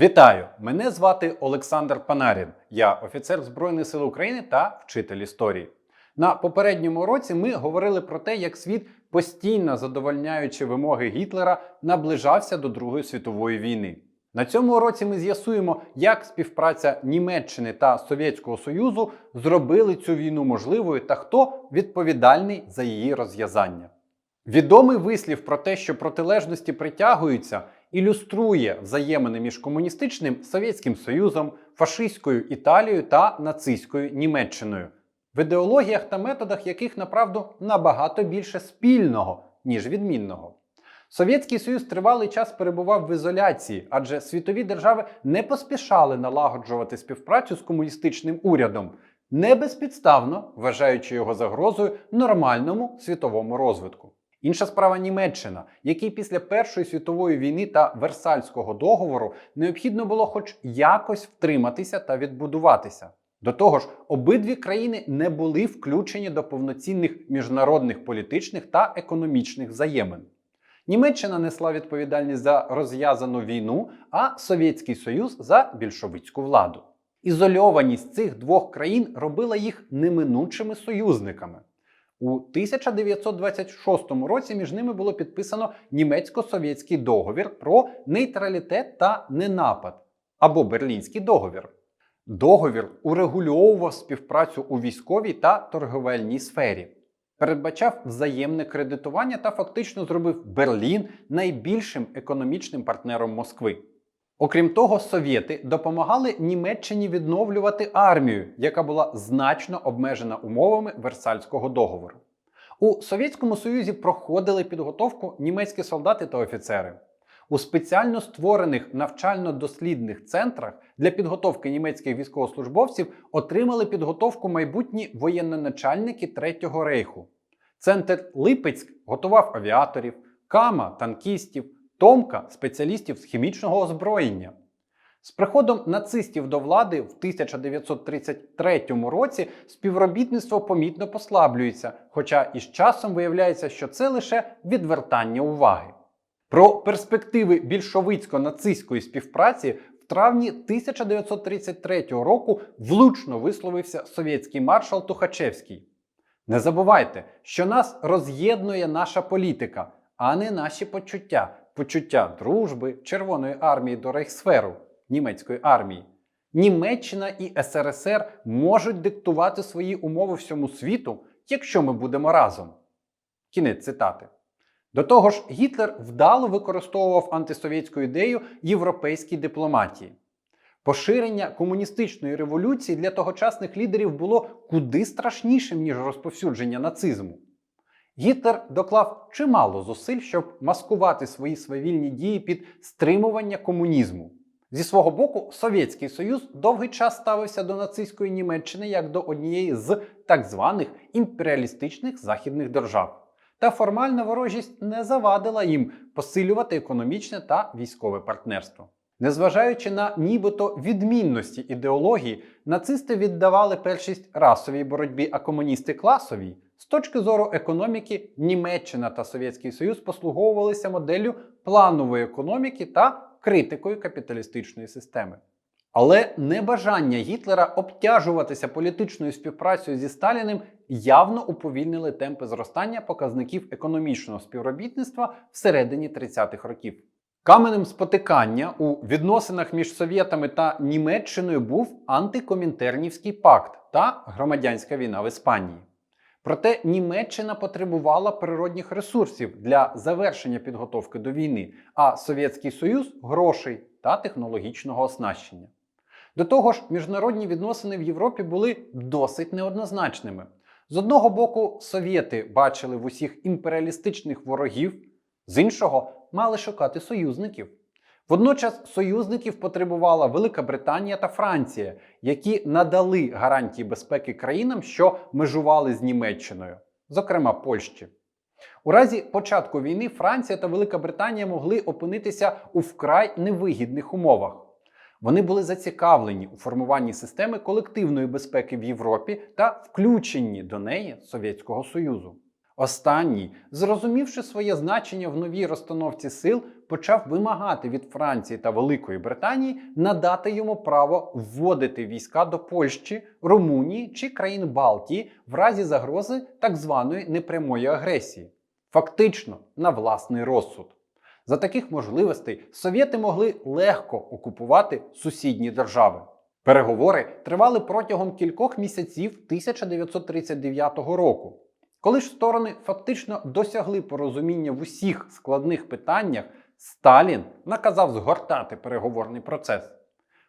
Вітаю! Мене звати Олександр Панарін. Я офіцер Збройних сил України та вчитель історії. На попередньому році ми говорили про те, як світ, постійно задовольняючи вимоги Гітлера, наближався до Другої світової війни. На цьому уроці ми з'ясуємо, як співпраця Німеччини та Совєтського Союзу зробили цю війну можливою та хто відповідальний за її розв'язання. Відомий вислів про те, що протилежності притягуються, ілюструє взаємини між комуністичним Совєтським Союзом, фашистською Італією та нацистською Німеччиною, в ідеологіях та методах яких направду набагато більше спільного, ніж відмінного. Совєтський Союз тривалий час перебував в ізоляції, адже світові держави не поспішали налагоджувати співпрацю з комуністичним урядом, не безпідставно вважаючи його загрозою нормальному світовому розвитку. Інша справа Німеччина, якій після Першої світової війни та Версальського договору необхідно було хоч якось втриматися та відбудуватися. До того ж, обидві країни не були включені до повноцінних міжнародних політичних та економічних взаємин. Німеччина несла відповідальність за розв'язану війну, а Совєтський Союз за більшовицьку владу. Ізольованість цих двох країн робила їх неминучими союзниками. У 1926 році між ними було підписано німецько-совєтський договір про нейтралітет та ненапад або Берлінський договір. Договір урегульовував співпрацю у військовій та торговельній сфері, передбачав взаємне кредитування та фактично зробив Берлін найбільшим економічним партнером Москви. Окрім того, совєти допомагали Німеччині відновлювати армію, яка була значно обмежена умовами Версальського договору. У Совєтському Союзі проходили підготовку німецькі солдати та офіцери. У спеціально створених навчально-дослідних центрах для підготовки німецьких військовослужбовців отримали підготовку майбутні воєнноначальники Третього рейху. Центр Липецьк готував авіаторів, Кама танкістів, Томка спеціалістів з хімічного озброєння. З приходом нацистів до влади в 1933 році співробітництво помітно послаблюється, хоча із часом виявляється, що це лише відвертання уваги. Про перспективи більшовицько-нацистської співпраці в травні 1933 року влучно висловився совєтський маршал Тухачевський. Не забувайте, що нас роз'єднує наша політика, а не наші почуття, почуття дружби Червоної армії до Рейхсферу німецької армії. Німеччина і СРСР можуть диктувати свої умови всьому світу, якщо ми будемо разом. Кінець цитати. До того ж, Гітлер вдало використовував антисовєтську ідею європейській дипломатії. Поширення комуністичної революції для тогочасних лідерів було куди страшнішим, ніж розповсюдження нацизму. Гітлер доклав чимало зусиль, щоб маскувати свої свавільні дії під стримування комунізму. Зі свого боку, Совєтський Союз довгий час ставився до нацистської Німеччини як до однієї з так званих імперіалістичних західних держав. Та формальна ворожість не завадила їм посилювати економічне та військове партнерство. Незважаючи на нібито відмінності ідеології, нацисти віддавали першість расовій боротьбі, а комуністи класовій. З точки зору економіки, Німеччина та Совєтський Союз послуговувалися моделлю планової економіки та критикою капіталістичної системи. Але небажання Гітлера обтяжуватися політичною співпрацею зі Сталіним явно уповільнили темпи зростання показників економічного співробітництва всередині 30-х років. Каменем спотикання у відносинах між Совєтами та Німеччиною був антикомінтернівський пакт та громадянська війна в Іспанії. Проте Німеччина потребувала природних ресурсів для завершення підготовки до війни, а Совєтський Союз грошей та технологічного оснащення. До того ж, міжнародні відносини в Європі були досить неоднозначними. З одного боку, совєти бачили в усіх імперіалістичних ворогів, з іншого мали шукати союзників. Водночас союзників потребувала Велика Британія та Франція, які надали гарантії безпеки країнам, що межували з Німеччиною, зокрема Польщі. У разі початку війни Франція та Велика Британія могли опинитися у вкрай невигідних умовах. Вони були зацікавлені у формуванні системи колективної безпеки в Європі та включенні до неї Совєтського Союзу. Останній, зрозумівши своє значення в новій розстановці сил, почав вимагати від Франції та Великої Британії надати йому право вводити війська до Польщі, Румунії чи країн Балтії в разі загрози так званої непрямої агресії, фактично на власний розсуд. За таких можливостей совєти могли легко окупувати сусідні держави. Переговори тривали протягом кількох місяців 1939 року. Коли ж сторони фактично досягли порозуміння в усіх складних питаннях, Сталін наказав згортати переговорний процес.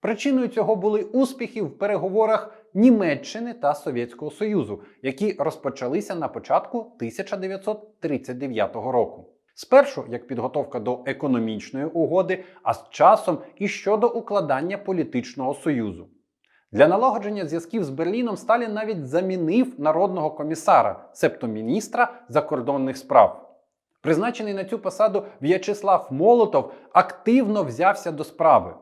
Причиною цього були успіхи в переговорах Німеччини та Совєтського Союзу, які розпочалися на початку 1939 року. Спершу як підготовка до економічної угоди, а з часом і щодо укладання політичного союзу. Для налагодження зв'язків з Берліном Сталін навіть замінив народного комісара, себто міністра закордонних справ. Призначений на цю посаду В'ячеслав Молотов активно взявся до справи.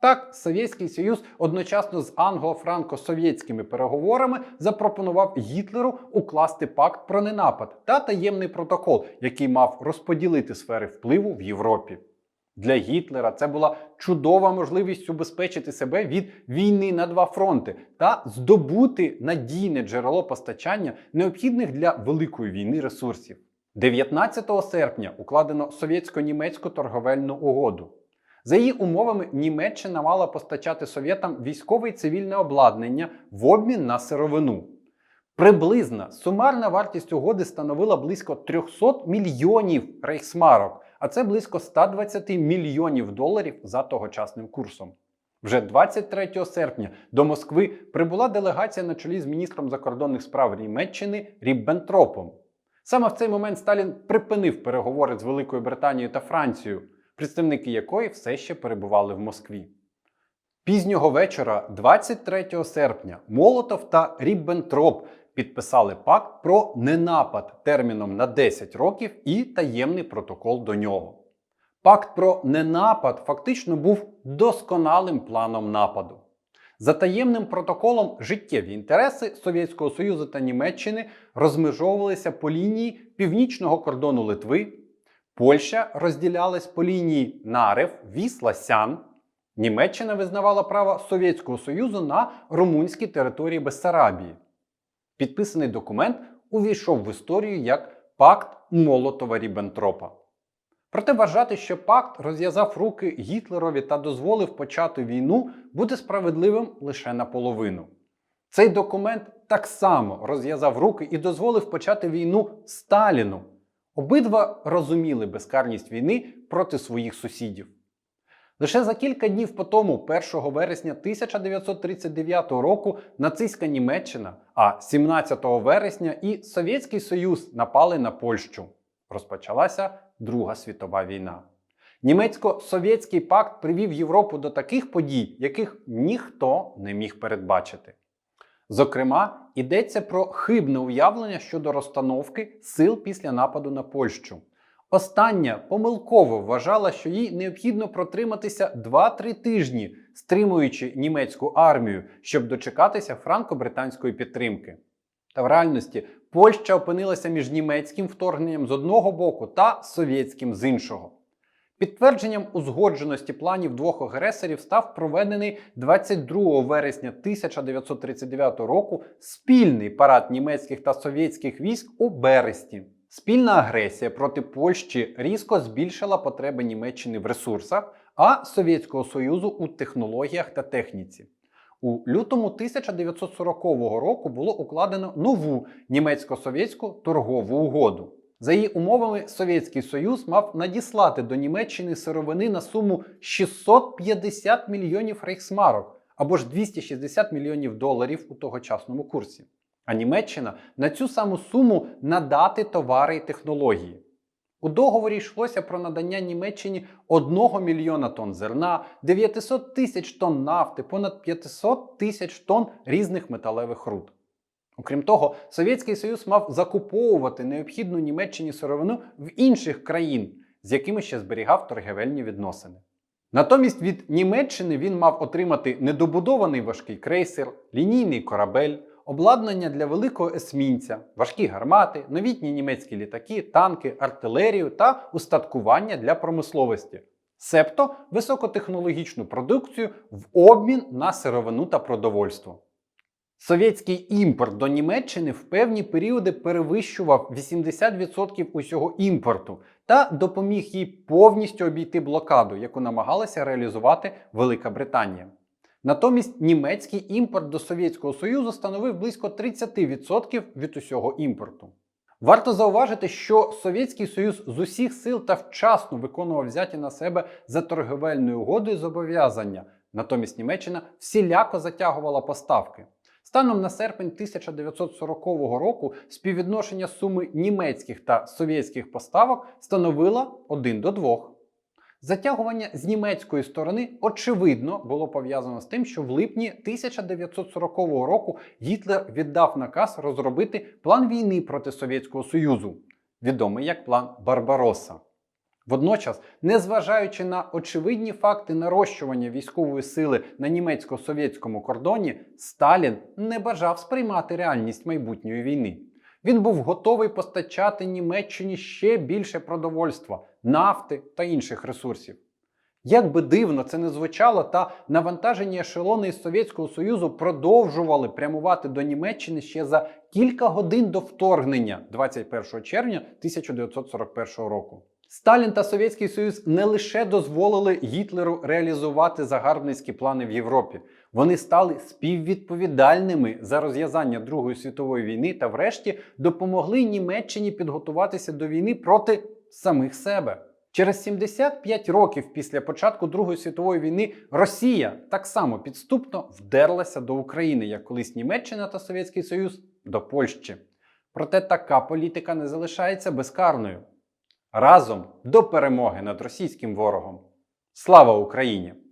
Так, Совєтський Союз одночасно з англо-франко-совєтськими переговорами запропонував Гітлеру укласти пакт про ненапад та таємний протокол, який мав розподілити сфери впливу в Європі. Для Гітлера це була чудова можливість убезпечити себе від війни на два фронти та здобути надійне джерело постачання необхідних для великої війни ресурсів. 19 серпня укладено совєтсько-німецьку торговельну угоду. За її умовами, Німеччина мала постачати совєтам військове і цивільне обладнання в обмін на сировину. Приблизна сумарна вартість угоди становила близько 300 мільйонів рейхсмарок, а це близько 120 мільйонів доларів за тогочасним курсом. Вже 23 серпня до Москви прибула делегація на чолі з міністром закордонних справ Німеччини Ріббентропом. Саме в цей момент Сталін припинив переговори з Великою Британією та Францією, представники якої все ще перебували в Москві. Пізнього вечора, 23 серпня, Молотов та Ріббентроп підписали пакт про ненапад терміном на 10 років і таємний протокол до нього. Пакт про ненапад фактично був досконалим планом нападу. За таємним протоколом життєві інтереси Совєтського Союзу та Німеччини розмежовувалися по лінії північного кордону Литви, Польща розділялась по лінії Нарев, Вісла, Сян. Німеччина визнавала право Совєтського Союзу на румунські території Бессарабії. Підписаний документ увійшов в історію як Пакт Молотова-Ріббентропа. Проте вважати, що пакт розв'язав руки Гітлерові та дозволив почати війну, буде справедливим лише наполовину. Цей документ так само розв'язав руки і дозволив почати війну Сталіну. Обидва розуміли безкарність війни проти своїх сусідів. Лише за кілька днів по тому, 1 вересня 1939 року, нацистська Німеччина, а 17 вересня і Совєтський Союз напали на Польщу. Розпочалася Друга світова війна. Німецько-совєтський пакт привів Європу до таких подій, яких ніхто не міг передбачити. Зокрема, йдеться про хибне уявлення щодо розстановки сил після нападу на Польщу. Остання помилково вважала, що їй необхідно протриматися 2-3 тижні, стримуючи німецьку армію, щоб дочекатися франко-британської підтримки. Та в реальності Польща опинилася між німецьким вторгненням з одного боку та совєтським з іншого. Підтвердженням узгодженості планів двох агресорів став проведений 22 вересня 1939 року спільний парад німецьких та совєтських військ у Бересті. Спільна агресія проти Польщі різко збільшила потреби Німеччини в ресурсах, а Совєтського Союзу у технологіях та техніці. У лютому 1940 року було укладено нову німецько-совєтську торгову угоду. За її умовами, Совєтський Союз мав надіслати до Німеччини сировини на суму 650 мільйонів рейхсмарок або ж 260 мільйонів доларів у тогочасному курсі. А Німеччина на цю саму суму надати товари і технології. У договорі йшлося про надання Німеччині 1 мільйона тонн зерна, 900 тисяч тонн нафти, понад 500 тисяч тонн різних металевих руд. Окрім того, Совєтський Союз мав закуповувати необхідну Німеччині сировину в інших країн, з якими ще зберігав торгівельні відносини. Натомість від Німеччини він мав отримати недобудований важкий крейсер, лінійний корабель, обладнання для великого есмінця, важкі гармати, новітні німецькі літаки, танки, артилерію та устаткування для промисловості, себто високотехнологічну продукцію в обмін на сировину та продовольство. Совєтський імпорт до Німеччини в певні періоди перевищував 80% усього імпорту та допоміг їй повністю обійти блокаду, яку намагалася реалізувати Велика Британія. Натомість німецький імпорт до Совєтського Союзу становив близько 30% від усього імпорту. Варто зауважити, що Совєтський Союз з усіх сил та вчасно виконував взяті на себе за торговельною угодою зобов'язання, натомість Німеччина всіляко затягувала поставки. Станом на серпень 1940 року співвідношення суми німецьких та совєтських поставок становило 1 до 2. Затягування з німецької сторони очевидно було пов'язано з тим, що в липні 1940 року Гітлер віддав наказ розробити план війни проти Совєтського Союзу, відомий як план Барбаросса. Водночас, незважаючи на очевидні факти нарощування військової сили на німецько-совєтському кордоні, Сталін не бажав сприймати реальність майбутньої війни. Він був готовий постачати Німеччині ще більше продовольства, нафти та інших ресурсів. Як би дивно це не звучало, та навантажені ешелони із Совєтського Союзу продовжували прямувати до Німеччини ще за кілька годин до вторгнення 21 червня 1941 року. Сталін та Совєтський Союз не лише дозволили Гітлеру реалізувати загарбницькі плани в Європі, вони стали співвідповідальними за розв'язання Другої світової війни та, врешті, допомогли Німеччині підготуватися до війни проти самих себе. Через 75 років після початку Другої світової війни Росія так само підступно вдерлася до України, як колись Німеччина та Совєтський Союз до Польщі. Проте така політика не залишається безкарною. Разом до перемоги над російським ворогом. Слава Україні!